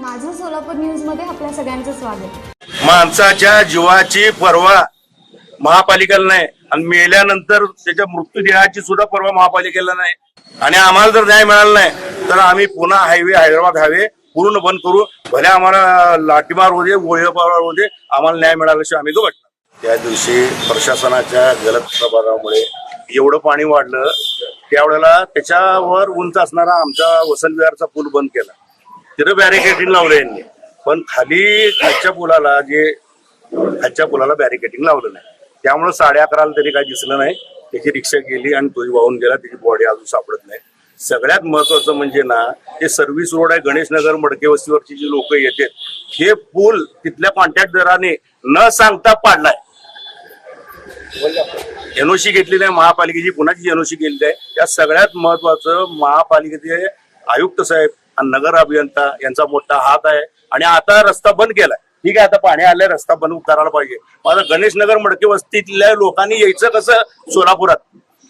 माझं सोलापूर न्यूजमध्ये आपल्या सगळ्यांचं स्वागत. माणसाच्या जीवाची पर्वा महापालिकेला नाही. आणि मेल्यानंतर त्याच्या मृत्यूदेहाची सुद्धा पर्वा महापालिकेला नाही. आणि आम्हाला जर न्याय मिळाला नाही तर आम्ही पुन्हा हायवे हैदराबाद हायवे पूर्ण बंद करू. भले आम्हाला लाठीमार दे गोळीबार दे आम्हाला न्याय मिळाल्याशिवाय आम्ही गवटणार त्या दिवशी प्रशासनाच्या गलत प्रभारामुळे एवढं पाणी वाढलं त्यावेळेला त्याच्यावर उंच असणारा आमचा वसंत विहारचा पूल बंद केला. तिथं बॅरिकेडिंग लावलं यांनी. पण खाली खालच्या पुलाला जे खालच्या पुलाला बॅरिकेडिंग लावलं नाही. त्यामुळे साडे अकराला तरी काही दिसलं नाही. त्याची रिक्षा गेली आणि तोही वाहून गेला. त्याची बॉडी अजून सापडत नाही. सगळ्यात महत्वाचं म्हणजे ना ते सर्व्हिस रोड आहे गणेशनगर मडके वस्तीवरची जी लोक येतात हे पूल तिथल्या कॉन्ट्रॅक्टदाराने न सांगता पाडलाय. एनओसी घेतलेली आहे महापालिकेची पुन्हा जी एनओसी केलेली आहे या सगळ्यात महत्वाचं महापालिकेचे आयुक्त साहेब नगर अभियंता यांचा मोठा हात आहे. आणि आता रस्ता बंद केलाय. ठीक आहे आता पाणी आलंय रस्ता बंद करायला पाहिजे. माझं गणेशनगर मडके वस्तीतल्या लोकांनी यायचं कसं? सोलापुरात.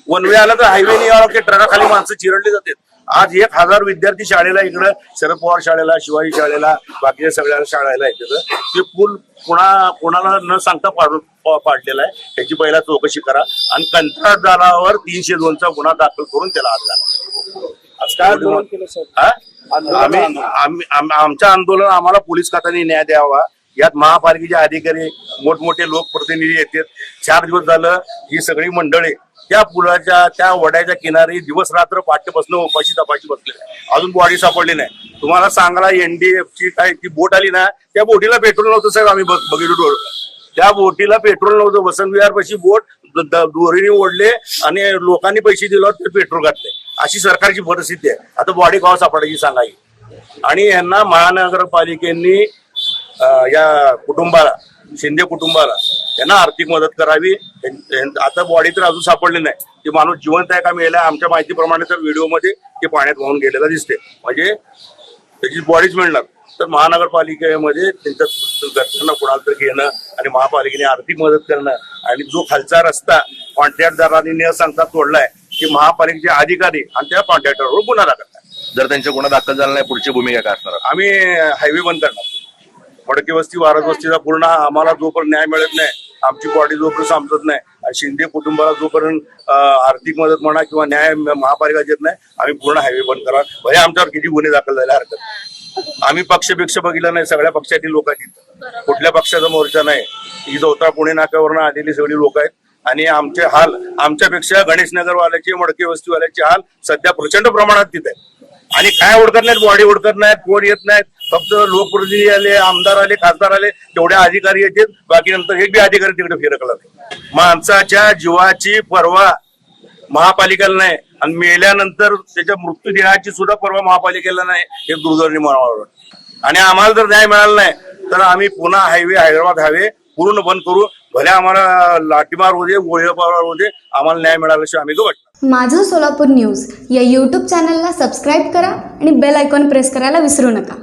वन वे आला तर हायवे नाही ट्रकाखाली माणसं चिरडली जातात. आज एक हजार विद्यार्थी शाळेला इकडं शरद पवार शाळेला शिवाजी शाळेला बाकीच्या सगळ्या शाळेला तिथं. ते पूल पुन्हा कोणाला न सांगता पाडून पा- पाडलेला आहे. त्याची पहिला चौकशी करा. आणि कंत्राटदारावर तीनशे दोनचा गुन्हा दाखल करून त्याला आज घाला. आज काय आम्ही आम्ही आमचं आंदोलन आम्हाला पोलीस खात्याने न्याय द्यावा. यात महापालिकेचे अधिकारी मोठमोठे लोकप्रतिनिधी येतात. चार दिवस झालं ही सगळी मंडळी त्या पुलाच्या त्या वड्याच्या किनारी दिवस रात्र पाठ्यपासून उपाशी तपाशी बसले. अजून बॉडी सापडली नाही. तुम्हाला सांगायला एनडीएफ ची काय ती बोट आली ना त्या बोटीला पेट्रोल नव्हतं साहेब आम्ही बघ- बघितलं डोळं. त्या बोटीला पेट्रोल नव्हतं. वसंत विहार पाशी बोट द- द- दोरीने ओढले आणि लोकांनी पैसे दिल्यावर ते पेट्रोल घातले. अशी सरकारची परिस्थिती आहे. आता बॉडी कवा सापडायची सांगायची. आणि यांना महानगरपालिकेनी या कुटुंबाला शिंदे कुटुंबाला त्यांना आर्थिक मदत करावी. आता बॉडी तर अजून सापडली नाही. ते माणूस जिवंत आहे का मेला आमच्या माहितीप्रमाणे तर व्हिडिओमध्ये ते पाण्यात वाहून गेलेलं दिसते. म्हणजे त्याची बॉडीच मिळणार. तर महानगरपालिकेमध्ये त्यांच्या घरच्यांना कुणाला तर घेणं आणि महापालिकेने आर्थिक मदत करणं आणि जो खालचा रस्ता कॉन्ट्रॅक्टदारांनी न सांगता तोडलाय की महापालिकेचे अधिकारी आणि त्या कॉन्ट्रॅक्टरवर गुन्हा दाखल. जर त्यांचा गुन्हा दाखल झाला नाही पुढची भूमिका काय असणार? आम्ही हायवे बंद करणार. मडकी वस्ती वारद वस्तीचा पूर्ण आम्हाला जोपर्यंत न्याय मिळत नाही आमची बॉडी जोपर्यंत समजत नाही आणि शिंदे कुटुंबाला जोपर्यंत अं, आर्थिक मदत म्हणा किंवा न्याय महापालिका देत नाही आम्ही पूर्ण हायवे बंद करा भले आमच्यावर किती गुन्हे दाखल झाले हरकत नाही. आम्ही पक्षपेक्ष बघितलं नाही सगळ्या पक्षातील लोक आहेत कुठल्या पक्षाचा मोर्चा नाही. ही जवता पुणे नाक्यावरनं आलेली सगळी लोक आहेत. आणि आमचे हाल आमच्यापेक्षा गणेशनगर मडकी मडके वस्तीवाल्याचे हाल सध्या प्रचंड प्रमाणात तिथे आणि काय ओळखत नाहीत बॉडी ओळखत नाहीत कोण येत नाहीत फक्त लोकप्रतिनिधी आले आमदार आले खासदार आले तेवढे अधिकारी येतात बाकी नंतर एक बी अधिकारी तिकडे फिरकला नाही. माणसाच्या जीवाची पर्वा महापालिकेला नाही. आणि मेल्यानंतर त्याच्या मृत्यू देहाची सुद्धा पर्वा महापालिकेला नाही हे दुर्दैवी म्हणावं आणि आम्हाला जर न्याय मिळाला नाही तर आम्ही पुन्हा हायवे हैदराबाद हायवे पूर्ण बंद करू. भले आम्हाला लाठीमार होते दे गोळीबार होते आम्हाला न्याय मिळाल्याशिवाय आम्ही गवट माझं सोलापूर न्यूज या यूट्यूब चॅनलला सबस्क्राईब करा आणि बेल आयकॉन प्रेस करायला विसरू नका.